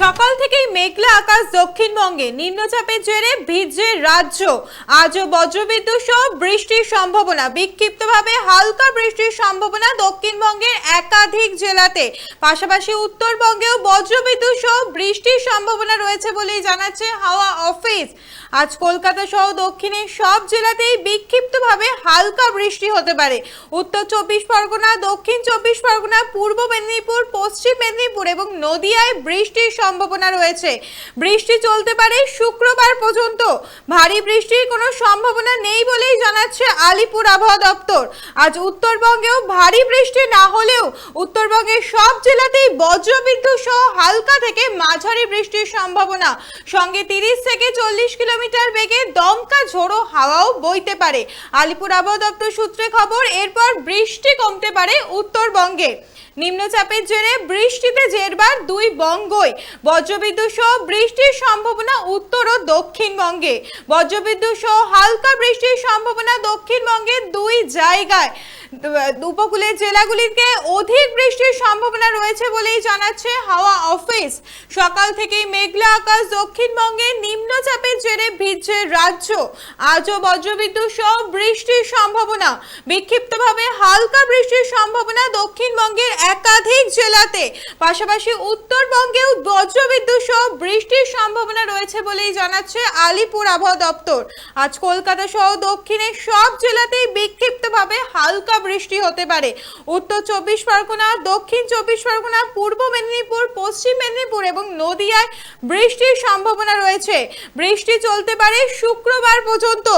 সকাল থেকেই মেঘলা আকাশ দক্ষিণবঙ্গে, নিম্নচাপের জেরে ভিজছে রাজ্য। আজও বজ্রবিদ্যুৎ সহ বৃষ্টির সম্ভাবনা। বিক্ষিপ্তভাবে হালকা বৃষ্টির সম্ভাবনা দক্ষিণবঙ্গের একাধিক জেলাতে। পাশাপাশি উত্তরবঙ্গেও বজ্রবিদ্যুৎ সহ বৃষ্টির সম্ভাবনা রয়েছে বলেই জানাচ্ছে হাওয়া অফিস। আজ কলকাতা সহ দক্ষিণের সব জেলাতেই বিক্ষিপ্তভাবে হালকা বৃষ্টি হতে পারে। উত্তর চব্বিশ পরগনা, দক্ষিণ চব্বিশ পরগনা, পূর্ব মেদিনীপুর, পশ্চিম মেদিনীপুর এবং নদিয়ায় বৃষ্টির সম্ভাবনা রয়েছে। বৃষ্টি চলতে পারে শুক্রবার পর্যন্ত। ভারী বৃষ্টির কোনো সম্ভাবনা নেই বলেই জানাচ্ছে আলিপুর আবহাওয়া দপ্তর। আজ উত্তরবঙ্গেও ভারী বৃষ্টি না হলেও উত্তরবঙ্গের সব জেলাতেই বজ্রবিদ্যুৎ সহ হালকা থেকে মাঝারি বৃষ্টির সম্ভাবনা। সঙ্গে তিরিশ থেকে চল্লিশ কিলোমিটার বেগে দমকা ঝোড়ো হাওয়াও বইতে পারে। আলিপুর আবহাওয়া দপ্তর সূত্রে খবর, এরপর বৃষ্টি কমতে পারে উত্তরবঙ্গে। নিম্নচাপের জেরে বৃষ্টিতে জেরবার দুই বঙ্গই। বজ্রবিদ্যুৎ সহ বৃষ্টির সম্ভাবনা উত্তর ও দক্ষিণবঙ্গে। বজ্রবিদ্যুৎ সহ হালকা বৃষ্টির সম্ভাবনা দক্ষিণবঙ্গের দুই জায়গায়। উপকূলের জেলাগুলিতে অধিক বৃষ্টির সম্ভাবনা রয়েছে বলেই জানাচ্ছে হাওয়া অফিস। সকাল থেকেই মেঘলা আকাশ দক্ষিণবঙ্গে নিম্নচাপের জেরে ভিজছে রাজ্য। আজও বজ্রবিদ্যুৎ সহ বৃষ্টির সম্ভাবনা। বিক্ষিপ্তভাবে হালকা বৃষ্টির সম্ভাবনা দক্ষিণবঙ্গের একাধিক জেলাতে। পাশাপাশি উত্তরবঙ্গেও বজ্রবিদ্যুৎ সহ বৃষ্টির সম্ভাবনা রয়েছে বলেই জানাচ্ছে আলিপুর আবহাওয়া দপ্তর। আজ কলকাতা সহ দক্ষিণের সব জেলাতেই বিক্ষিপ্তভাবে হালকা বৃষ্টি হতে পারে। উত্তর চব্বিশ পরগনা, দক্ষিণ চব্বিশ পরগনা, পূর্ব মেদিনীপুর, পশ্চিম মেদিনীপুর এবং নদিয়ায় বৃষ্টির সম্ভাবনা রয়েছে। বৃষ্টি চলতে পারে শুক্রবার পর্যন্ত।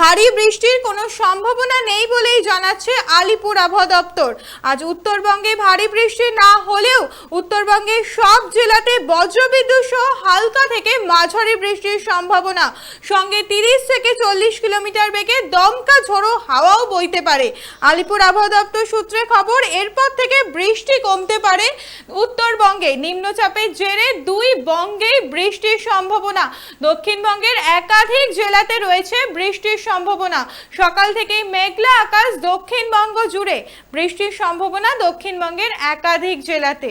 ভারী বৃষ্টির কোনো সম্ভাবনা নেই বলেই জানাচ্ছে আলিপুর আবহাওয়া দপ্তর। আজ উত্তরবঙ্গে ভারী বৃষ্টি না হলেও উত্তরবঙ্গের সব জেলাতে বজ্রবিদ্যুৎ সহ হালকা থেকে মাঝারি বৃষ্টির সম্ভাবনা। সঙ্গে তিরিশ থেকে চল্লিশ কিলোমিটার বেগে দমকা ঝোড়ো হাওয়াও বইতে পারে। আলিপুর আবহাওয়া দপ্তর সূত্রে খবর, এরপর থেকে বৃষ্টি কমতে পারে। উত্তরবঙ্গে নিম্নচাপের জেরে দুই বঙ্গেই বৃষ্টির সম্ভাবনা। দক্ষিণবঙ্গের একাধিক জেলাতে রয়েছে বৃষ্টির সম্ভাবনা। সকাল থেকেই মেঘলা আকাশ দক্ষিণবঙ্গ জুড়ে। বৃষ্টির সম্ভাবনা দক্ষিণবঙ্গের একাধিক জেলাতে।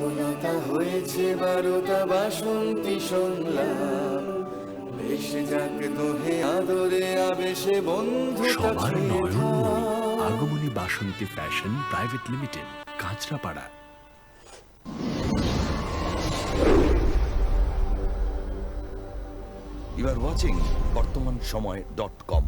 আকুলতা হয়েছে বারোটা বাসন্তী শুনলাম ভেসে যাক দোহে আদরে আবেশে বন্ধু সবার আগমনী Basanti fashion private limited Kanchrapara. You are watching Bartaman Samay dot com.